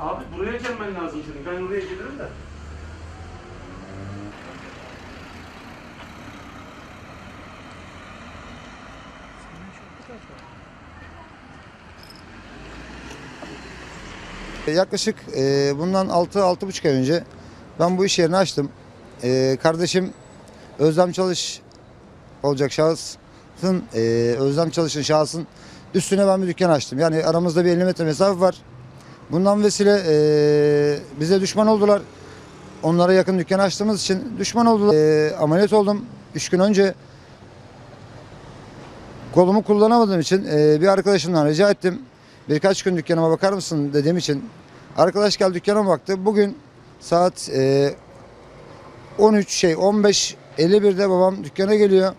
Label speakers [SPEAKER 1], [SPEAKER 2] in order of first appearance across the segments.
[SPEAKER 1] Abi buraya gelmen lazım senin. Ben oraya gelirim de.
[SPEAKER 2] Yaklaşık e, bundan 6-6,5 ay önce ben bu iş yerini açtım. E, kardeşim Özlem Çalış olacak şahsın, e, Özlem Çalış'ın şahsın üstüne ben bir dükkan açtım. Yani aramızda bir 50 metre mesafe var. Bundan vesile e, bize düşman oldular. Onlara yakın dükkan açtığımız için düşman oldular. E, ameliyat oldum 3 gün önce. Kolumu kullanamadığım için e, bir arkadaşımdan rica ettim. Birkaç gün dükkanıma bakar mısın dediğim için arkadaş geldi dükkanıma baktı. Bugün saat e, 13 şey 15 51'de babam dükkana geliyor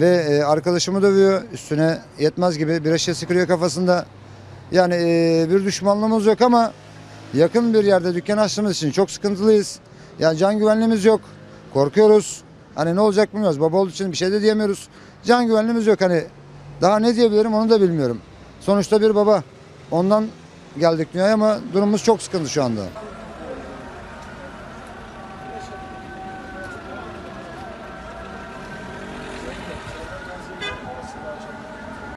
[SPEAKER 2] ve e, arkadaşımı dövüyor. Üstüne yetmez gibi bir şişesi kırıyor kafasında. Yani e, bir düşmanlığımız yok ama yakın bir yerde dükkan açtığımız için çok sıkıntılıyız. Yani can güvenliğimiz yok. Korkuyoruz. Hani ne olacak bilmiyoruz. Baba olduğu için bir şey de diyemiyoruz. Can güvenliğimiz yok. Hani daha ne diyebilirim onu da bilmiyorum. Sonuçta bir baba. Ondan geldik dünyaya ama durumumuz çok sıkıntı şu anda.